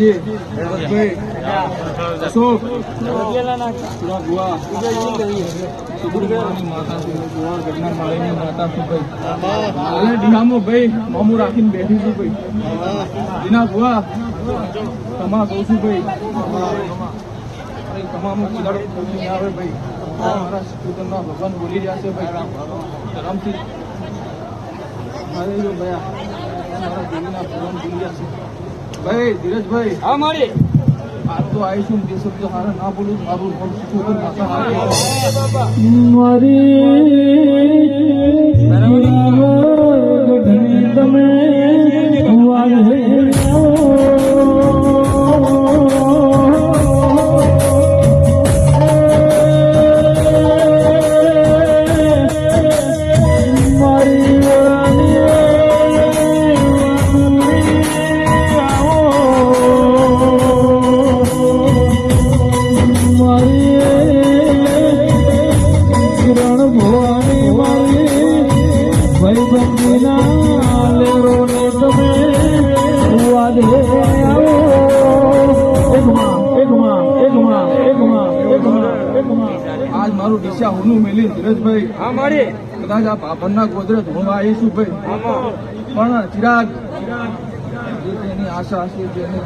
ભુવાજી ભરતભાઈ અશોક ભાઈ મોમું રાખીને બેઠી છું ભાઈ દીના ભુવા તમા કહું છું ભાઈ તમામ આવે ભાઈ ભગવાન બોલી રહ્યા છે ભાઈ આરામથી મારા ભગવાન બોલી રહ્યા છે. ભાઈ ધીરજભાઈ. હા મારી. મારું નામ દિશા હુનું મેલી ધીરજભાઈ. હા કદાચ આ બાપરના ગોદરેજ હું આવીશું ભાઈ. પણ ચિરાગ આશા હશે જેને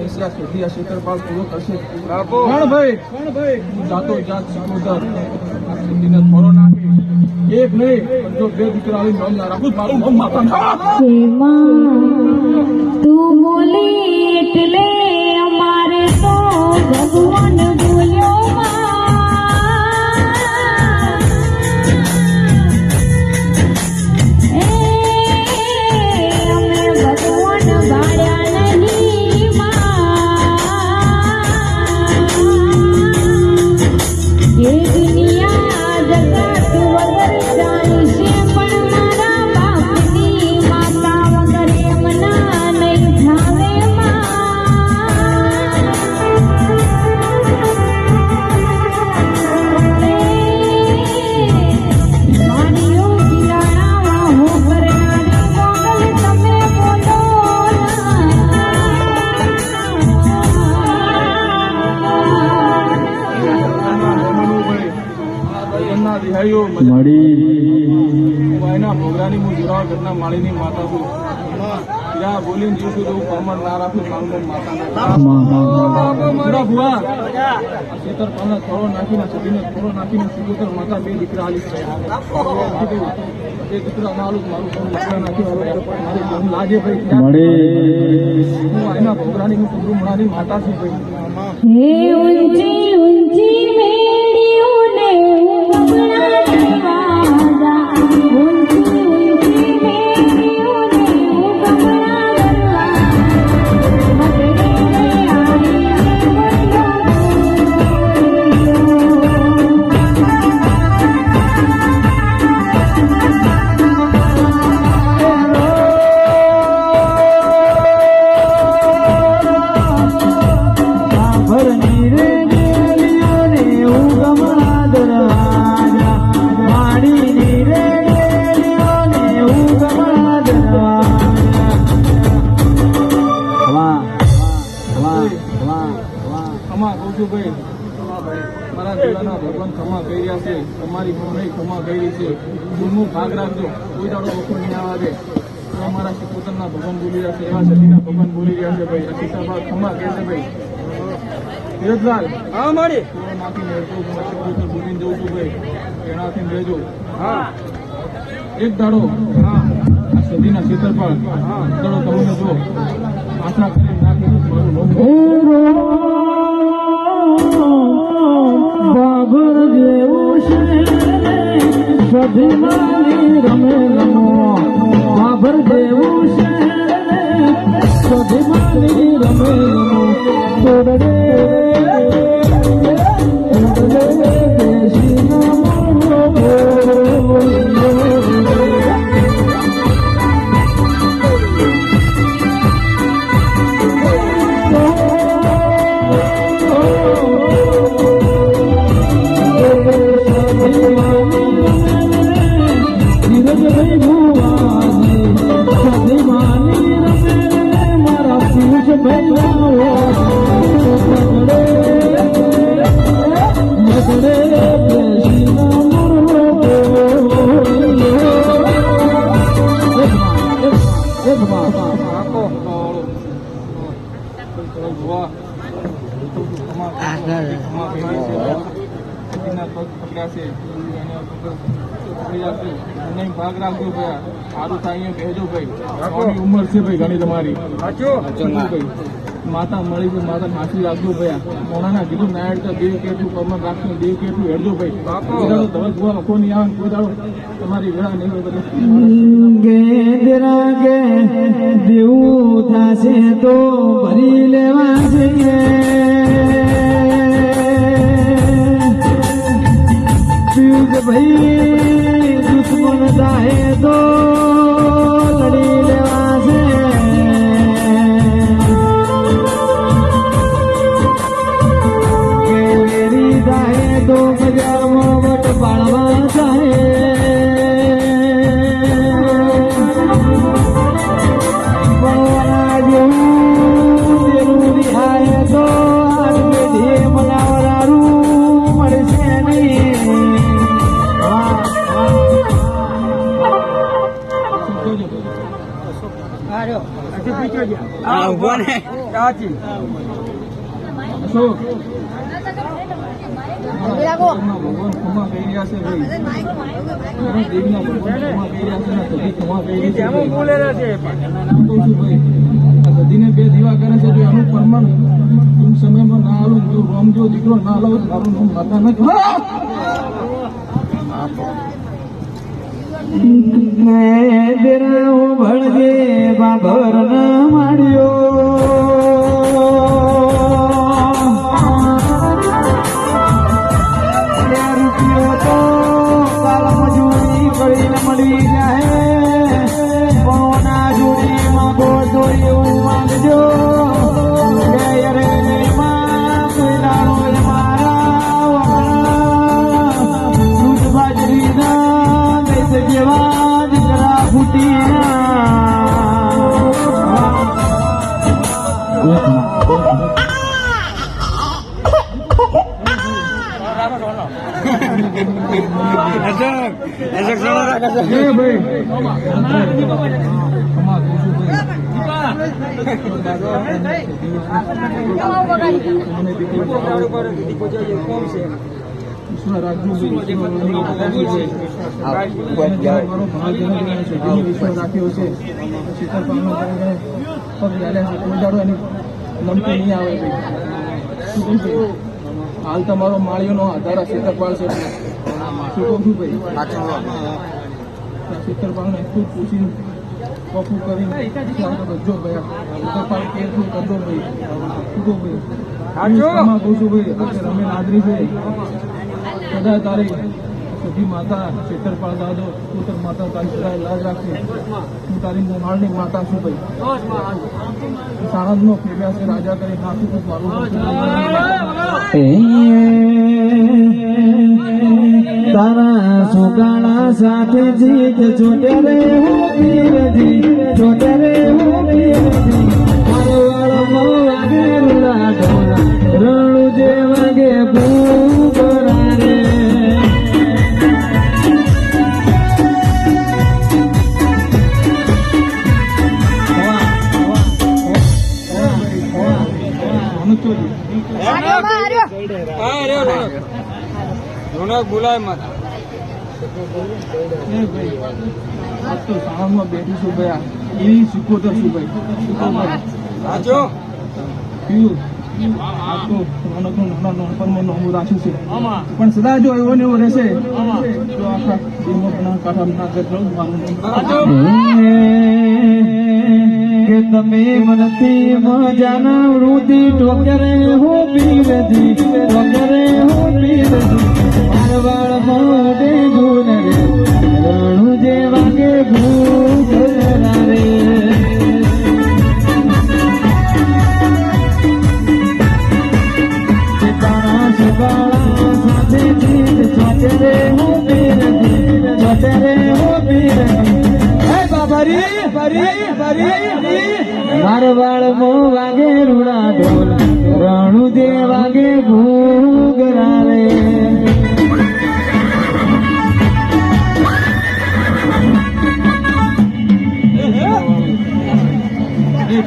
ઈચ્છા સુધી આ ક્ષેત્રપાલ પૂરો કરશે. પણ ભાઈ? પણ ભાઈ? જાતો જાત સિકોદર આ સિદ્ધિને થોડો નાખી. એક નહીં પણ જો બે દીકરા આવી નામ ના રાખું મારું નામ માતા તું બોલી એટલે ઘરના માળીની માતા છું. ત્યાં બોલીને છું તો હું કમર ના રાખું સાંભળ નામ માતા ના મારા ભુવા. આ પાના થોડો નાખીને છબીને થોડો નાખીને સિકોતર માતા બે દીકરા આલી છે. એ દીકરા ના આલું મારું દીકરા નાખી મારી બહુ લાગે ભાઈ. હું એના ભોગરાની હું કુંડુ માતા છું ભાઈ. હે ઊંચી ઊંચી મેડીઓને ખમા કહું છું ભાઈ. મારા જીવાના ભગવાન ક્ષમા કહી રહ્યા છે. તમારી મમ્મી ક્ષમા કહી છે. ગુણનું ભાગ રાખજો. કોઈ દાડો ઓછો નહીં આવે. અમારા શિકોતરના ભગવાન બોલી રહ્યા છે. એવા સતીના ભગવાન બોલી રહ્યા છે ભાઈ. સીતાભાઈ ક્ષમા કહે છે ભાઈ. ધીરજલાલ હા, મારી. જઉં છું ભાઈ. એનાથી રહેજો હા. એક દાડો, હા. સદીના ક્ષેત્રપાળ હા દાડો તમને જો આશા કરી નાખી મારું સધીમાની રમે રમો બાબર જેવું ભાગ રાખજો ભાઈ સારું થાય બેહજો ભાઈ ઉંમર છે ભાઈ ઘણી તમારી સાચું. ભાઈ માતા મળી છે માતા માછી રાખજો ભાઈ મોણાના કીધું નાયડ હેડતા દેવ કેટલું કમર રાખજો દેવ કેટલું હેડજો ભાઈ. દાડો તમે જોવા નખો નહીં આવે કોઈ દાડો. તમારી વેળા નહીં હોય ગેદરા ગે દેવું થશે તો ભરી લેવા છે. ને. હું છું ભાઈ. આ સધીને બે દીવા કરે છે જો એનું પરમાણ ટૂંક સમયમાં ના આવું જો રોમ જો દીકરો ના લાવું મારું નામ માતા ન ભળગે બાબર ન માડ્યો. ખમા કહું છું રાખ્યો છે શીતળપાલનો કરીને પગ ચાલ્યા છે કોઈ દાડો એની લમતી નહીં આવે ભાઈ શું કહું હાલ તમારો માળીઓનો આધાર આ શીતળપાલ છે શું કહું છું ભાઈ શીતળપાલને ખૂબ પૂછીને પપ્પુ કરી ત્યાં ભાઈ શીતળપાલ કેરફુલ કરજો ભાઈ શું કહું ભાઈ રમે નાદરી છે સદા તારીખ સુધી માતા શેતરપાળ દાદો, પુત્ર માતા તારી લાજ રાખશે હું તારી મોનાળની માતા છું ભાઈ. સાણંદનો ફેર્યા છે રાજા કરી નાખું મારું તારા સુકાળા સાથે જીત છોટે રે હો પીરજી છોટે રે હો પીરજી. તો સાવનમાં બેઠી છું ભાઈ. સિકોતર છું ભાઈ. છે. પણ સદા જો એવો ને એવો રહેશે તો આખા કે તમે મનથી મજાના વૃદ્ધિ ટોકરે હો પીરજી ટોકરે હો પીરજી. ಧಾರವಾಡ ಹೋದೆನು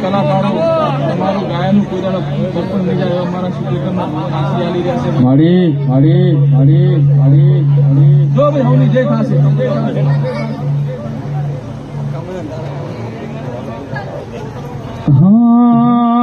કલાકારો અમારું ગાયનું કોઈ દર્શન નહીં જાય અમારા સુધીકરના હાંસી ચાલી રહ્યા છે હરી હરી હરી હરી હરી જો ભાઈ હોની જય થશે હા